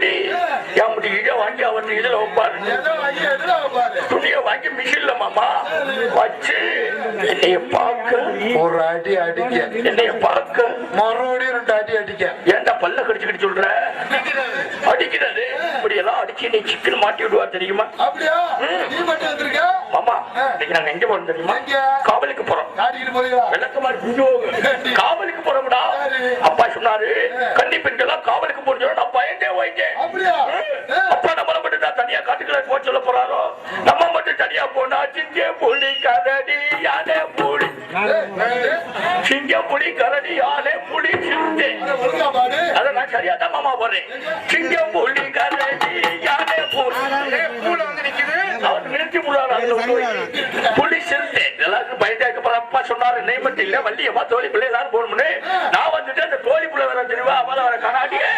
சொல்லி முடி இதை வாங்கி அவர் இதுல வைப்பாரு. ஏதோ வாங்கி எதுல பாரு துணியை வாங்கி மிஷின்ல மாமா வச்சு என்னைய பார்க்க. ஒரு அடி அடிக்க. என்னைய பார்க்க. மறுபடியும் ரெண்டு அடி அடிக்க. ஏன்டா பல்ல கடிச்சுக்கிட்டு சொல்ற? அடிக்கிறது. எல்லாம் அடிச்சு நீ சிக்கன் மாட்டி விடுவா தெரியுமா? அப்படியா? நீ மட்டும் வந்திருக்க? மாமா இன்னைக்கு நாங்க எங்க போறோம் தெரியுமா? காவலுக்கு போறோம். விளக்கமாறு புரிஞ்சு காவலுக்கு போறோம்டா. அப்பா சொன்னாரு கன்னி பெண்கள்லாம் காவலுக்கு போறோம் நான் பயந்தே வைத்தேன் அப்படியா? அப்பா நம்மள மட்டும் தான் தனியா காட்டுக்குள்ள போக சொல்ல போறாரோ? நம்ம மட்டும் தனியா போனா சிங்க புலி கரடி யானை புலி சிங்க புலி கரடி யானை புலி சிந்து. நான் சரியா தான் மாமா போறேன். சிங்க கரடி யானை புலி வந்து நிக்குது அவர் நிறுத்தி புலி எல்லாருக்கும் பயந்தாக்க அப்புறம் அப்பா சொன்னாரு நெய் இல்ல வள்ளியம்மா தோழி பிள்ளை எல்லாரும் போகணும்னு நான் வந்துட்டு அந்த தோழி பிள்ளை வர தெரியுமா? அவளை வர கண்ணாடியே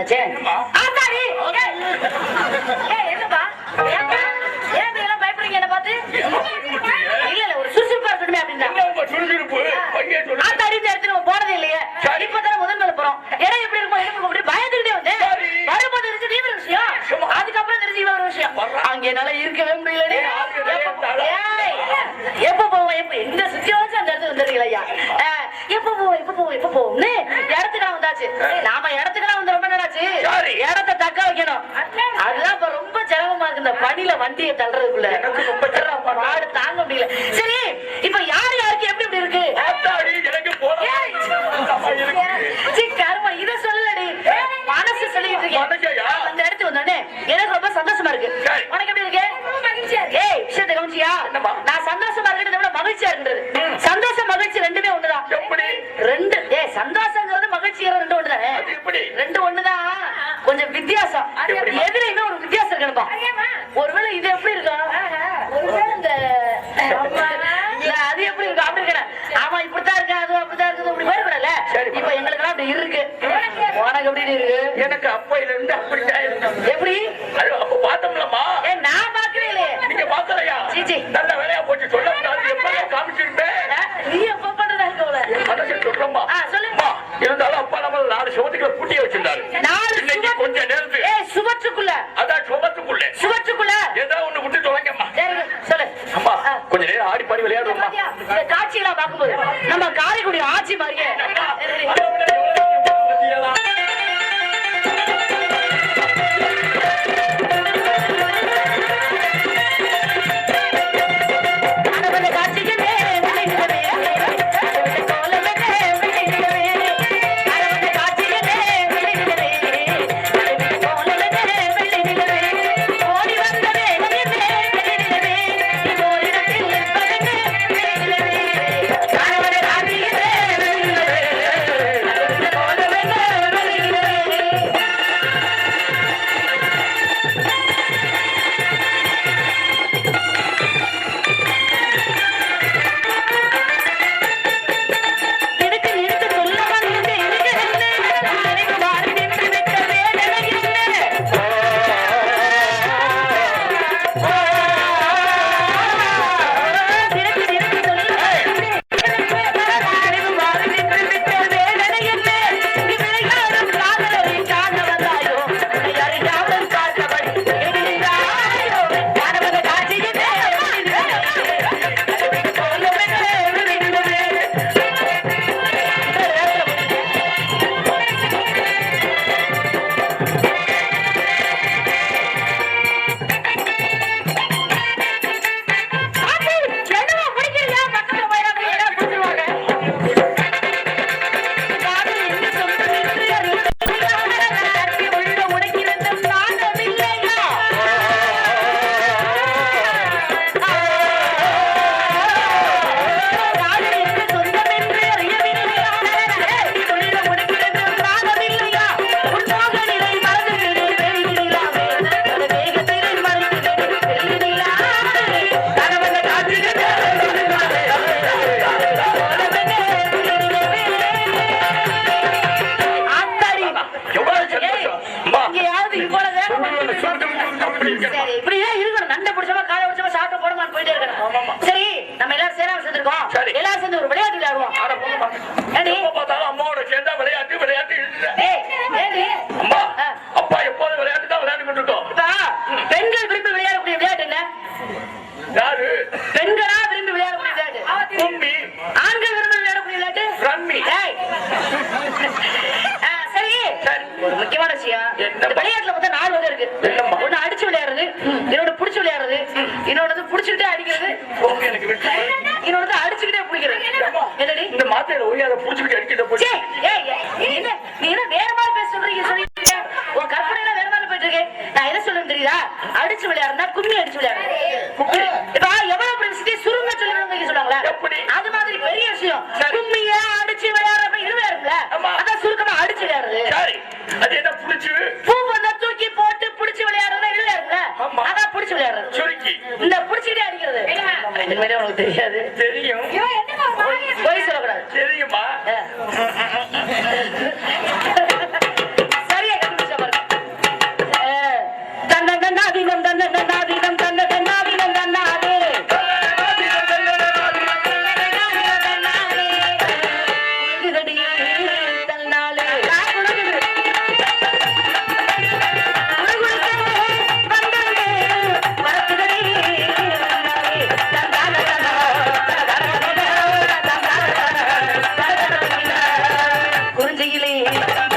நான் என்ன பண்ணச்சேன் என்னம்மா? ஆத்தாடி! ஏய், ஏய் என்னப்பா? ஏன்பா ஏன் இப்படி எல்லாம் பயப்படுறீங்க என்ன பார்த்து? ஏம்மா பயமுறுத்துறீங்க? இல்ல இல்ல ஒரு சுறுசுறுப்பா இருக்கணுமே அப்படின்னா. என்ன உங்க சுறுசுறுப்பு? பையன் சொல்லு ஆத்தாடி இந்த இடத்துல நம்ம போனதே இல்லையே. சரி. இப்பதானே முதல் மேல போறோம். இடம் எப்படி இருக்கும் எனக்கு அப்படி பயந்துகிட்டே வந்தேன். சரி. வரும்போது தெரிஞ்சது நீ ஒரு விஷயம். அதுக்கப்புறம் தெரிஞ்சு ஒரு விஷயம். அங்க என்னால இருக்கவே. ஏய், எப்ப போவோம்? எப்ப எந்த சுச்சுவேஷன் அந்த இடத்துக்கு அஹ், எப்ப போவோம்? எப்ப போவோம்? எப்ப போவோம்னு இடத்துக்கு நான் வந்தாச்சு. நாம இடத்துக்கு இடத்தை தக்க வைக்கணும். அதெல்லாம் இப்ப ரொம்ப சிரமமா இருக்கு. பணியில வண்டியை தள்ளுறதுக்குள்ள. ரொம்ப சிரமம் நாடு தாங்க முடியல. சரி இப்ப யார் யாருக்கு எப்படி இப்படி இருக்கு? மனசு அந்த இடத்துக்கு எனக்கு ரொம்ப சந்தோஷமா இருக்கு. நான் சந்தோஷமா இருக்கிறத விட மகிழ்ச்சியா இருந்தது சந்தோஷம் மகிழ்ச்சி ரெண்டுமே ஒண்ணுதான். ரெண்டு ஏ சந்தோஷம் சொல்றேன் ரெண்டு ஒண்ணுதான் கொஞ்சம் வித்தியாசம். எதிர இன்னும் ஒரு வித்தியாசம் இருக்கணும்பா ஒருவேளை இது எப்படி இருக்கும் இந்த எப்படி இருக்கும் அப்படி ஆமா இப்படித்தான் இருக்கு? அது அப்படித்தான் இருக்குது. அப்படி இப்ப எங்களுக்கு அப்படி இருக்கு. உனக்கு எப்படி? இருக்கு? எனக்கு அப்பையில இருந்து அப்படித்தான் இருக்கு எப்படி? அப்ப பார்த்தோம்லம்மா. நான் பாக்குறேன் நீங்க பாக்கலையா நல்ல வேலையா போச்சு. சொல்ல காமிச்சிருப்பேன். you said என்னோட புடிச்சு விளையாடுறது. என்னோட புடிச்சுக்கிட்டே அடிக்கிறது. என்னோட? அடிச்சுக்கிட்டே புடிக்கிறது. என்னடி? இந்த மாத்திரையில ஓய் அதை புடிச்சுக்கிட்டு அடிக்கிட்ட போச்சு நீ என்ன வேற மாதிரி பேச சொல்றீங்க சொல்லிட்டு உன் கற்பனை வேற மாதிரி போயிட்டு இருக்கேன் நான் என்ன சொல்லுன்னு தெரியுதா? அடிச்சு விளையாடுறதா? கும்மி அடிச்சு விளையாடுறேன் உண்மையிலே உனக்கு தெரியாது. தெரியும். பொய் தெரியுமா? Thank you.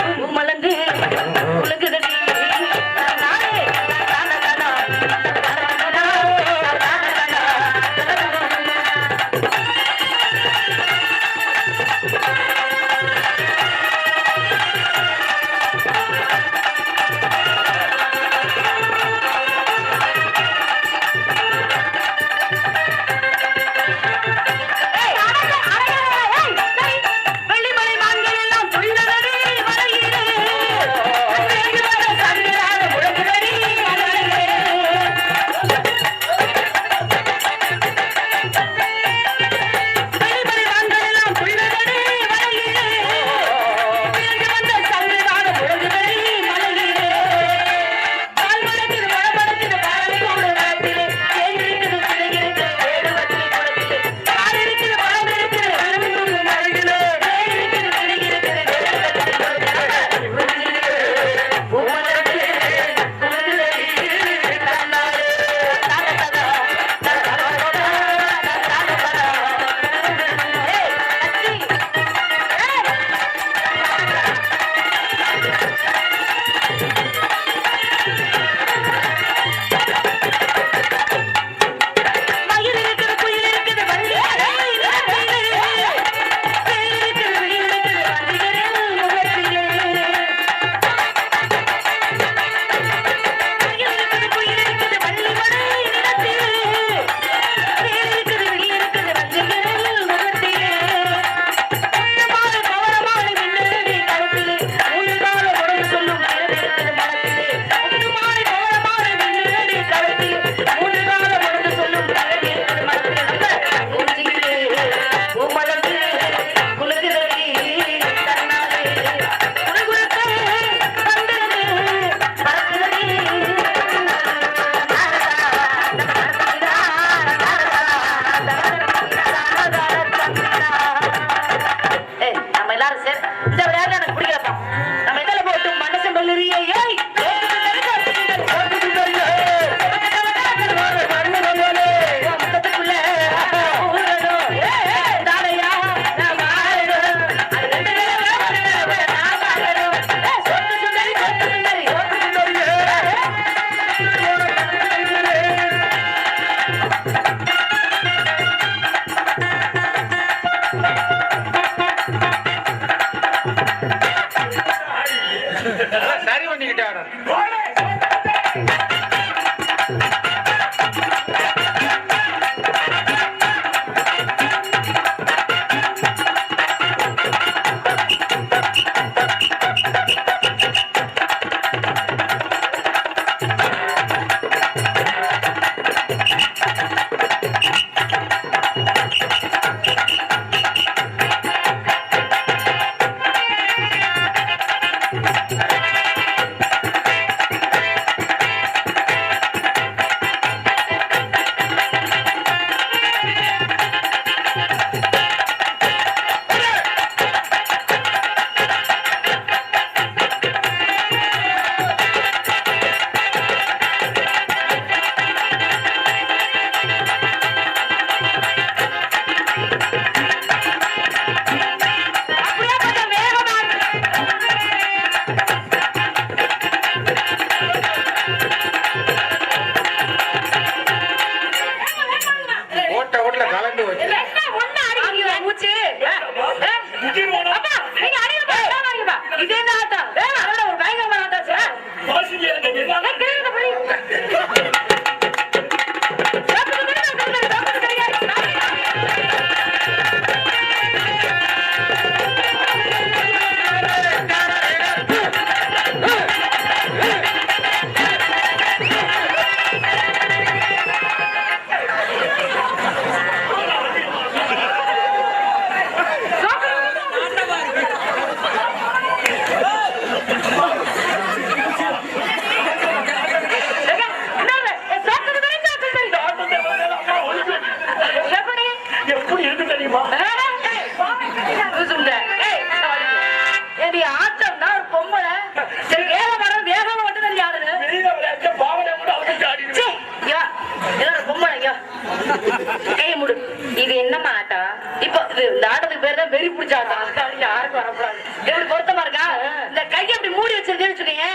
வரக்கூடாது. எப்படி பொருத்தமா இருக்கா? இந்த கையை அப்படி மூடி வச்சிருந்தேன்னு வச்சுக்கோங்க.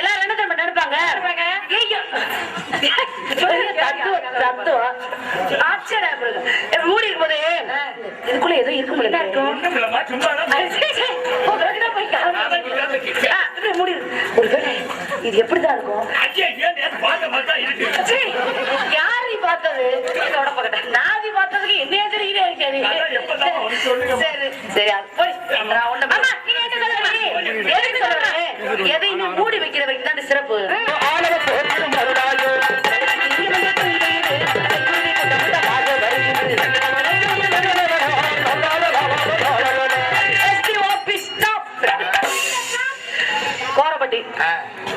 எல்லாரும் என்ன தெரியுமா நினைப்பாங்க. தத்துவம், மூடி இருக்கும் போதே இதுக்குள்ள ஏதோ இருக்க முடியல. ஒருவேளை இது எப்படிதான் இருக்கும் யாரு பார்த்தது. நாதி பார்த்ததுக்கு என்னைய தெரியுதே இருக்காது. சரி சரி அது? எதையுமே மூடி வைக்கிற வரைக்கும் தான் சிறப்பு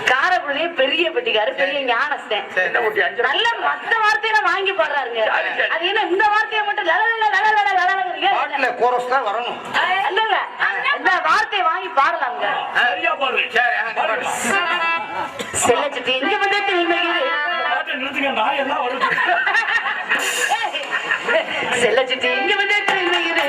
காரப்பள்ளி பெரிய பெட்டிக்காரு பெரிய ஞானஸ்தன்? நல்ல மத்த வார்த்தையில வாங்கி பாடுறாருங்க. அது என்ன இந்த வார்த்தையை மட்டும் லல லல லல லல லலங்கிறீங்க? பாட்டுல கோரஸ் தான் வரணும். இல்ல இல்ல இந்த வார்த்தையை வாங்கி பாடலாங்க. சரியா பாடுறேன் சரி, ஆ, நீ பாடு. செல்லச்சிட்டு இங்க வந்து நிறுத்துங்க நான் எல்லாம் வருது. செல்லச்சிட்டு இங்க வந்து வருகிறது.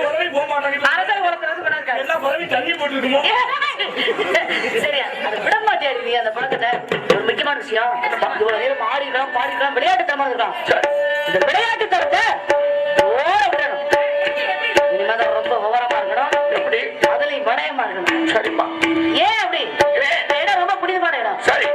உறவை போக மாட்டாங்க அரசர் உலகத்துல கொண்டு வந்திருக்காரு. எல்லா பறவை தண்ணி போட்டுருக்குமோ? சரியா? அதை விட மாட்டியாரு நீ அந்த பழக்கத்தை? ஒரு முக்கியமான விஷயம். இவ்வளவு நேரம் ஆடிக்கலாம் பாடிக்கலாம் விளையாட்டு இந்த விளையாட்டு தரத்தை ஓட ரொம்ப விவரமா இருக்கணும். எப்படி? அதுலயும் இருக்கணும். ஏன் அப்படி? ரொம்ப புனிதமான இடம். சரி.